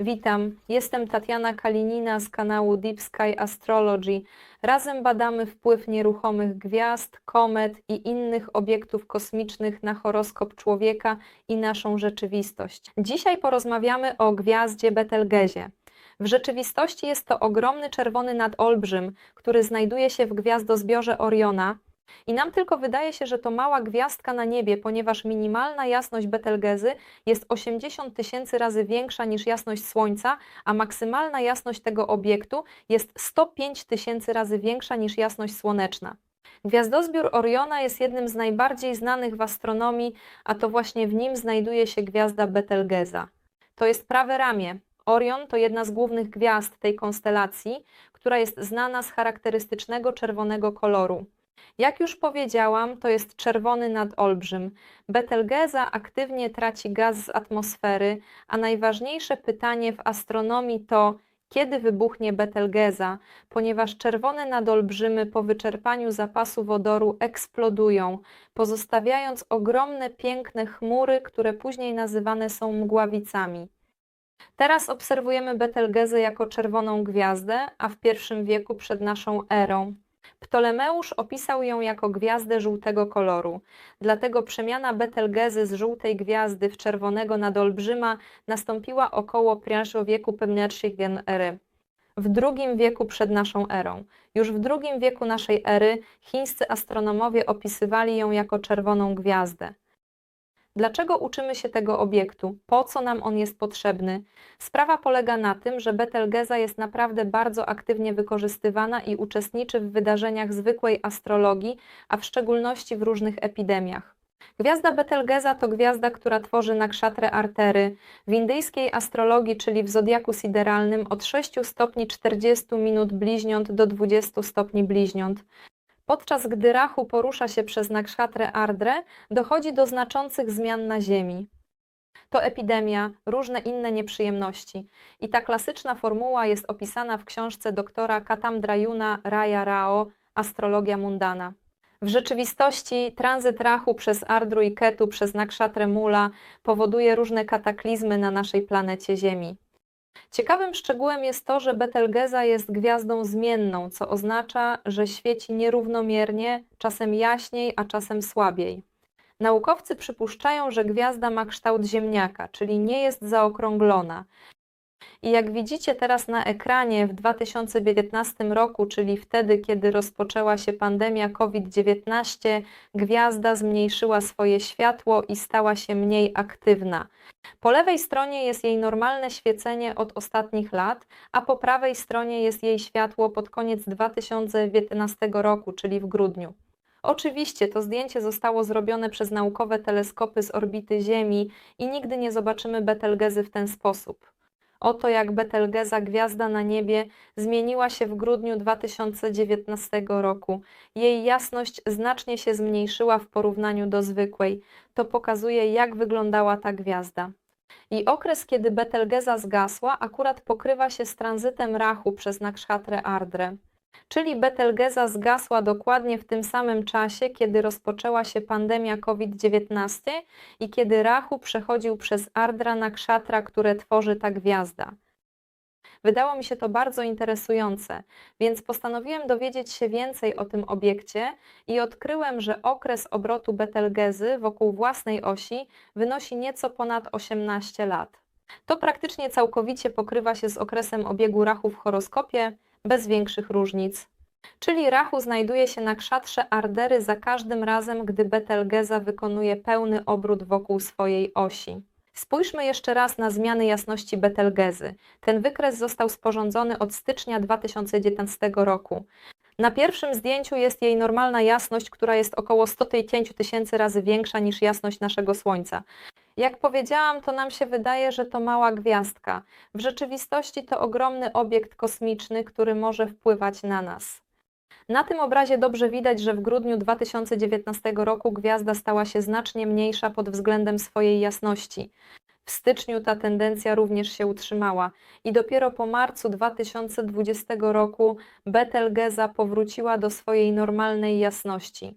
Witam, jestem Tatiana Kalinina z kanału Deep Sky Astrology. Razem badamy wpływ nieruchomych gwiazd, komet i innych obiektów kosmicznych na horoskop człowieka i naszą rzeczywistość. Dzisiaj porozmawiamy o gwiazdzie Betelgezie. W rzeczywistości jest to ogromny czerwony nadolbrzym, który znajduje się w gwiazdozbiorze Oriona, i nam tylko wydaje się, że to mała gwiazdka na niebie, ponieważ minimalna jasność Betelgezy jest 80 tysięcy razy większa niż jasność Słońca, a maksymalna jasność tego obiektu jest 105 tysięcy razy większa niż jasność słoneczna. Gwiazdozbiór Oriona jest jednym z najbardziej znanych w astronomii, a to właśnie w nim znajduje się gwiazda Betelgeza. To jest prawe ramię. Orion to jedna z głównych gwiazd tej konstelacji, która jest znana z charakterystycznego czerwonego koloru. Jak już powiedziałam, to jest czerwony nadolbrzym. Betelgeza aktywnie traci gaz z atmosfery, a najważniejsze pytanie w astronomii to, kiedy wybuchnie Betelgeza, ponieważ czerwone nadolbrzymy po wyczerpaniu zapasu wodoru eksplodują, pozostawiając ogromne, piękne chmury, które później nazywane są mgławicami. Teraz obserwujemy Betelgezę jako czerwoną gwiazdę, a w pierwszym wieku przed naszą erą. Ptolemeusz opisał ją jako gwiazdę żółtego koloru. Dlatego przemiana Betelgezy z żółtej gwiazdy w czerwonego nadolbrzyma nastąpiła około I wieku pierwszych ery. W II wieku przed naszą erą. Już w II wieku naszej ery chińscy astronomowie opisywali ją jako czerwoną gwiazdę. Dlaczego uczymy się tego obiektu? Po co nam on jest potrzebny? Sprawa polega na tym, że Betelgeza jest naprawdę bardzo aktywnie wykorzystywana i uczestniczy w wydarzeniach zwykłej astrologii, a w szczególności w różnych epidemiach. Gwiazda Betelgeza to gwiazda, która tworzy nakszatrę artery. W indyjskiej astrologii, czyli w zodiaku sideralnym, od 6 stopni 40 minut bliźniąt do 20 stopni bliźniąt. Podczas gdy Rahu porusza się przez Nakshatrę Ardre, dochodzi do znaczących zmian na Ziemi. To epidemia, różne inne nieprzyjemności. I ta klasyczna formuła jest opisana w książce doktora Katamdrajuna Raya Rao Astrologia Mundana. W rzeczywistości tranzyt Rahu przez Ardru i Ketu przez Nakshatrę Mula powoduje różne kataklizmy na naszej planecie Ziemi. Ciekawym szczegółem jest to, że Betelgeza jest gwiazdą zmienną, co oznacza, że świeci nierównomiernie, czasem jaśniej, a czasem słabiej. Naukowcy przypuszczają, że gwiazda ma kształt ziemniaka, czyli nie jest zaokrąglona. I jak widzicie teraz na ekranie w 2019 roku, czyli wtedy, kiedy rozpoczęła się pandemia COVID-19, gwiazda zmniejszyła swoje światło i stała się mniej aktywna. Po lewej stronie jest jej normalne świecenie od ostatnich lat, a po prawej stronie jest jej światło pod koniec 2019 roku, czyli w grudniu. Oczywiście to zdjęcie zostało zrobione przez naukowe teleskopy z orbity Ziemi i nigdy nie zobaczymy Betelgezy w ten sposób. Oto jak Betelgeza, gwiazda na niebie, zmieniła się w grudniu 2019 roku. Jej jasność znacznie się zmniejszyła w porównaniu do zwykłej. To pokazuje, jak wyglądała ta gwiazda. I okres, kiedy Betelgeza zgasła, akurat pokrywa się z tranzytem Rachu przez Nakshatrę Ardre. Czyli Betelgeza zgasła dokładnie w tym samym czasie, kiedy rozpoczęła się pandemia COVID-19 i kiedy Rahu przechodził przez Ardra Nakshatra, które tworzy ta gwiazda. Wydało mi się to bardzo interesujące, więc postanowiłem dowiedzieć się więcej o tym obiekcie i odkryłem, że okres obrotu Betelgezy wokół własnej osi wynosi nieco ponad 18 lat. To praktycznie całkowicie pokrywa się z okresem obiegu Rachu w horoskopie, bez większych różnic. Czyli Rachu znajduje się na krzatrze Ardery za każdym razem, gdy Betelgeza wykonuje pełny obrót wokół swojej osi. Spójrzmy jeszcze raz na zmiany jasności Betelgezy. Ten wykres został sporządzony od stycznia 2019 roku. Na pierwszym zdjęciu jest jej normalna jasność, która jest około 105 tysięcy razy większa niż jasność naszego Słońca. Jak powiedziałam, to nam się wydaje, że to mała gwiazdka. W rzeczywistości to ogromny obiekt kosmiczny, który może wpływać na nas. Na tym obrazie dobrze widać, że w grudniu 2019 roku gwiazda stała się znacznie mniejsza pod względem swojej jasności. W styczniu ta tendencja również się utrzymała i dopiero po marcu 2020 roku Betelgeza powróciła do swojej normalnej jasności.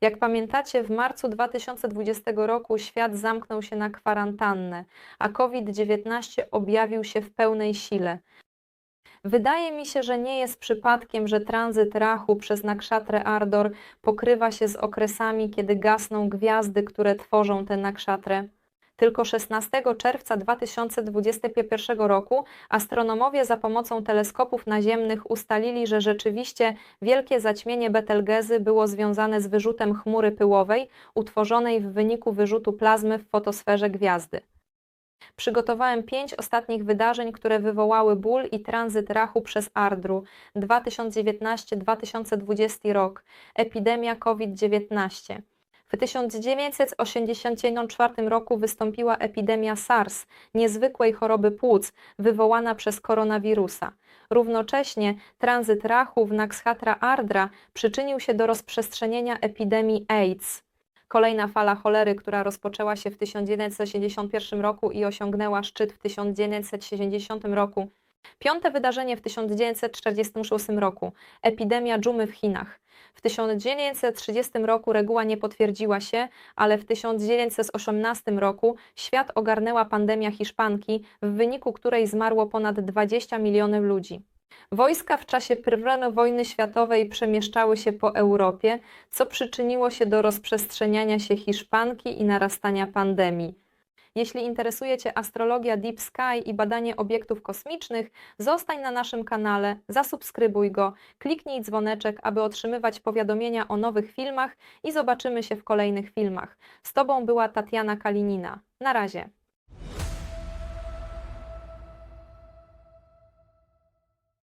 Jak pamiętacie, w marcu 2020 roku świat zamknął się na kwarantannę, a COVID-19 objawił się w pełnej sile. Wydaje mi się, że nie jest przypadkiem, że tranzyt Rahu przez nakszatrę Ardor pokrywa się z okresami, kiedy gasną gwiazdy, które tworzą tę nakszatrę. Tylko 16 czerwca 2021 roku astronomowie za pomocą teleskopów naziemnych ustalili, że rzeczywiście wielkie zaćmienie Betelgezy było związane z wyrzutem chmury pyłowej utworzonej w wyniku wyrzutu plazmy w fotosferze gwiazdy. Przygotowałem pięć ostatnich wydarzeń, które wywołały ból i tranzyt Rachu przez Ardru 2019-2020 rok, epidemia COVID-19. W 1984 roku wystąpiła epidemia SARS, niezwykłej choroby płuc, wywołana przez koronawirusa. Równocześnie tranzyt Rachu w Nakshatra Ardra przyczynił się do rozprzestrzenienia epidemii AIDS. Kolejna fala cholery, która rozpoczęła się w 1981 roku i osiągnęła szczyt w 1970 roku. Piąte wydarzenie w 1946 roku epidemia dżumy w Chinach. W 1930 roku reguła nie potwierdziła się, ale w 1918 roku świat ogarnęła pandemia hiszpanki, w wyniku której zmarło ponad 20 milionów ludzi. Wojska w czasie I wojny światowej przemieszczały się po Europie, co przyczyniło się do rozprzestrzeniania się hiszpanki i narastania pandemii. Jeśli interesuje Cię astrologia Deep Sky i badanie obiektów kosmicznych, zostań na naszym kanale, zasubskrybuj go, kliknij dzwoneczek, aby otrzymywać powiadomienia o nowych filmach i zobaczymy się w kolejnych filmach. Z Tobą była Tatiana Kalinina. Na razie.